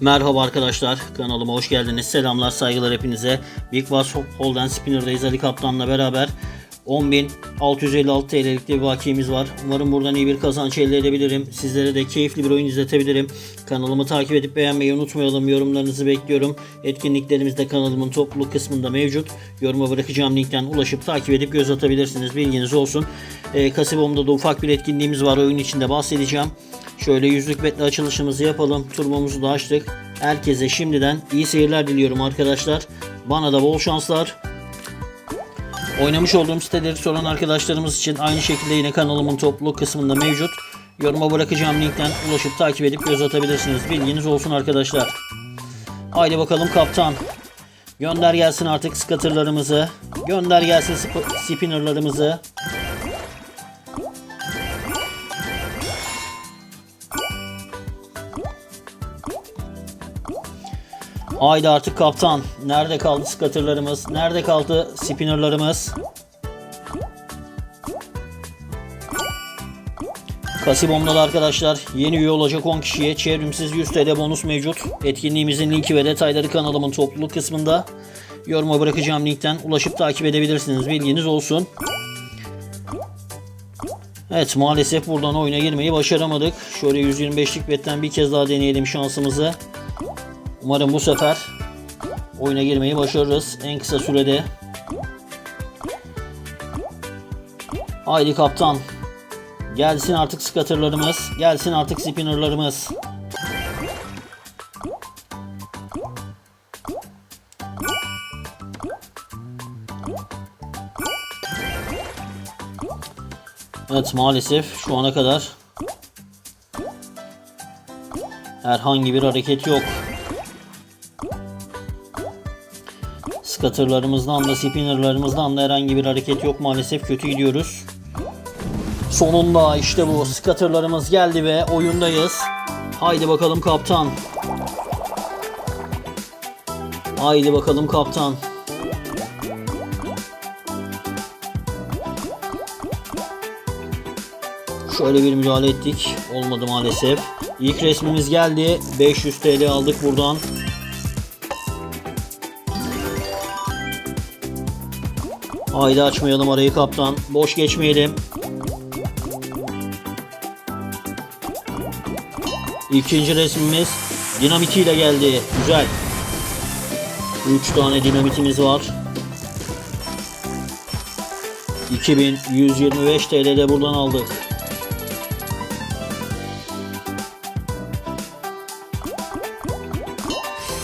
Merhaba arkadaşlar kanalıma hoş geldiniz. Selamlar saygılar hepinize. Big Bass Holden Spinner'dayız Ali Kaptan'la beraber. 10.656 TL'lik bir bakiyemiz var. Umarım buradan iyi bir kazanç elde edebilirim. Sizlere de keyifli bir oyun izletebilirim. Kanalımı takip edip beğenmeyi unutmayalım. Yorumlarınızı bekliyorum. Etkinliklerimiz de kanalımın topluluk kısmında mevcut. Yoruma bırakacağım linkten ulaşıp takip edip göz atabilirsiniz. Bilginiz olsun. E, Kasibom'da da ufak bir etkinliğimiz var. Oyun içinde bahsedeceğim. Şöyle yüzlük betle açılışımızı yapalım. Turbomuzu da açtık. Herkese şimdiden iyi seyirler diliyorum arkadaşlar. Bana da bol şanslar. Oynamış olduğum siteleri soran arkadaşlarımız için aynı şekilde yine kanalımın topluluk kısmında mevcut. Yoruma bırakacağım linkten ulaşıp takip edip göz atabilirsiniz. Bilginiz olsun arkadaşlar. Haydi bakalım kaptan. Gönder gelsin artık scatterlarımızı. Gönder gelsin sp- spinnerlarımızı. Haydi artık kaptan. Nerede kaldı scatterlarımız? Nerede kaldı spinnerlarımız? Kasibom'da da arkadaşlar yeni üye olacak 10 kişiye çevrimsiz 100 TL bonus mevcut. Etkinliğimizin linki ve detayları kanalımın topluluk kısmında. Yoruma bırakacağım linkten ulaşıp takip edebilirsiniz. Bilginiz olsun. Evet maalesef buradan oyuna girmeyi başaramadık. Şöyle 125'lik betten bir kez daha deneyelim şansımızı. Umarım bu sefer oyuna girmeyi başarırız en kısa sürede. Haydi kaptan. Gelsin artık scatterlarımız. Gelsin artık spinnerlarımız. Evet maalesef şu ana kadar herhangi bir hareket yok. Scatterlarımızdan da spinnerlarımızdan da herhangi bir hareket yok maalesef kötü gidiyoruz. Sonunda işte bu scatterlarımız geldi ve oyundayız. Haydi bakalım kaptan. Haydi bakalım kaptan. Şöyle bir müdahale ettik. Olmadı maalesef. İlk resmimiz geldi. 500 TL aldık buradan. Haydi açmayalım arayı kaptan. Boş geçmeyelim. İkinci resmimiz dinamitiyle geldi. Güzel. 3 tane dinamitimiz var. 2125 TL de buradan aldık.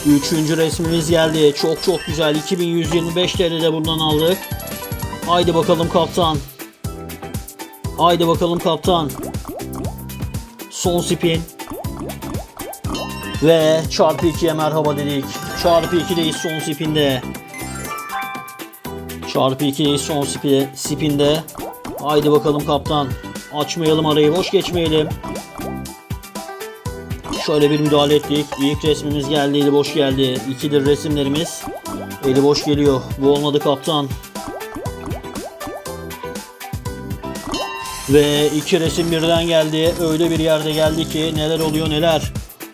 Üçüncü resmimiz geldi. Çok çok güzel. 2125 TL de buradan aldık. Haydi bakalım kaptan. Haydi bakalım kaptan. Son spin. Ve çarpı 2'ye merhaba dedik. Çarpı 2'deyiz son spinde. Çarpı 2'deyiz son spi- spinde. Haydi bakalım kaptan. Açmayalım arayı boş geçmeyelim. Şöyle bir müdahale ettik. İlk resmimiz geldi. Eli boş geldi. İkidir resimlerimiz. Eli boş geliyor. Bu olmadı kaptan. Ve iki resim birden geldi. Öyle bir yerde geldi ki neler oluyor neler.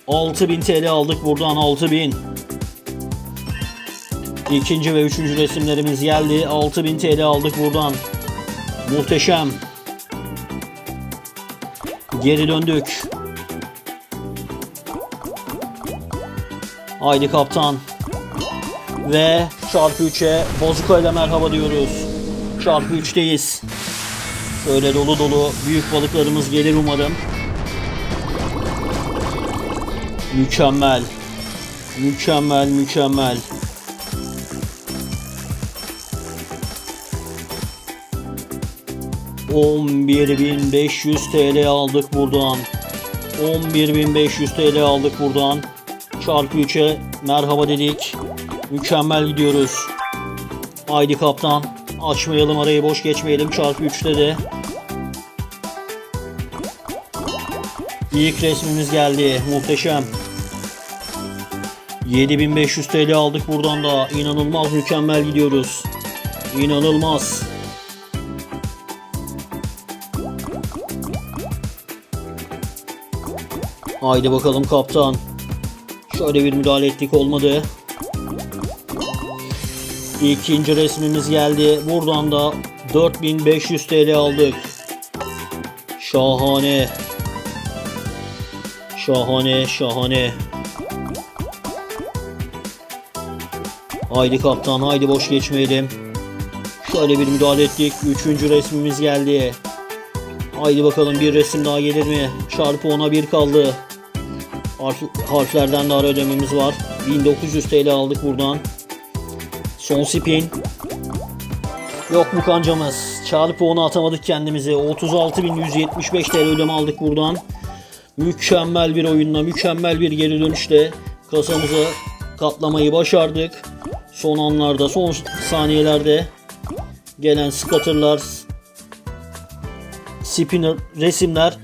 6000 TL aldık buradan 6000. İkinci ve üçüncü resimlerimiz geldi. 6000 TL aldık buradan. Muhteşem. Geri döndük. Haydi kaptan. Ve çarpı 3'e Bozuka ile merhaba diyoruz. Çarpı 3'teyiz. Şöyle dolu dolu büyük balıklarımız gelir umarım. Mükemmel. Mükemmel, mükemmel. ...11.500 TL aldık buradan. 11.500 TL aldık buradan. Çarpı 3'e merhaba dedik. Mükemmel gidiyoruz. Haydi kaptan. Açmayalım arayı boş geçmeyelim. Çarpı 3'te de. İlk resmimiz geldi. Muhteşem. 7500 TL aldık buradan da. İnanılmaz mükemmel gidiyoruz. İnanılmaz. Haydi bakalım kaptan. Şöyle bir müdahale ettik olmadı. İkinci resmimiz geldi. Buradan da 4500 TL aldık. Şahane. Şahane, şahane. Haydi kaptan, haydi boş geçmeyelim. Şöyle bir müdahale ettik. Üçüncü resmimiz geldi. Haydi bakalım bir resim daha gelir mi? Çarpı 10'a 1 kaldı. Harf- harflerden de ara ödememiz var. 1900 TL aldık buradan. Son spin. Yok bu kancamız. Çarpı 10'a atamadık kendimizi. 36.175 TL ödeme aldık buradan. Mükemmel bir oyunla, mükemmel bir geri dönüşle kasamızı katlamayı başardık. Son anlarda, son saniyelerde gelen scatterlar, spinner, resimler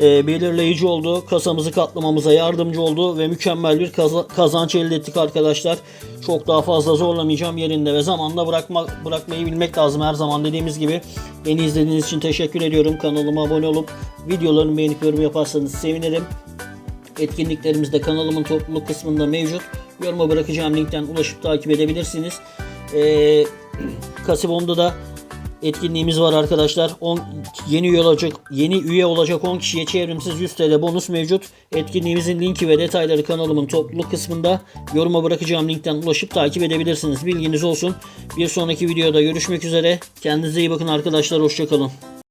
e, belirleyici oldu. Kasamızı katlamamıza yardımcı oldu ve mükemmel bir kaza- kazanç elde ettik arkadaşlar. Çok daha fazla zorlamayacağım yerinde ve zamanla bırakma, bırakmayı bilmek lazım her zaman dediğimiz gibi. Beni izlediğiniz için teşekkür ediyorum. Kanalıma abone olup videolarımı beğenip yorum yaparsanız sevinirim. Etkinliklerimiz de kanalımın topluluk kısmında mevcut. Yoruma bırakacağım linkten ulaşıp takip edebilirsiniz. Ee, Kasibon'da da etkinliğimiz var arkadaşlar. 10 yeni üye olacak yeni üye olacak 10 kişiye çevrimsiz 100 TL bonus mevcut. Etkinliğimizin linki ve detayları kanalımın topluluk kısmında. Yoruma bırakacağım linkten ulaşıp takip edebilirsiniz. Bilginiz olsun. Bir sonraki videoda görüşmek üzere. Kendinize iyi bakın arkadaşlar. Hoşçakalın.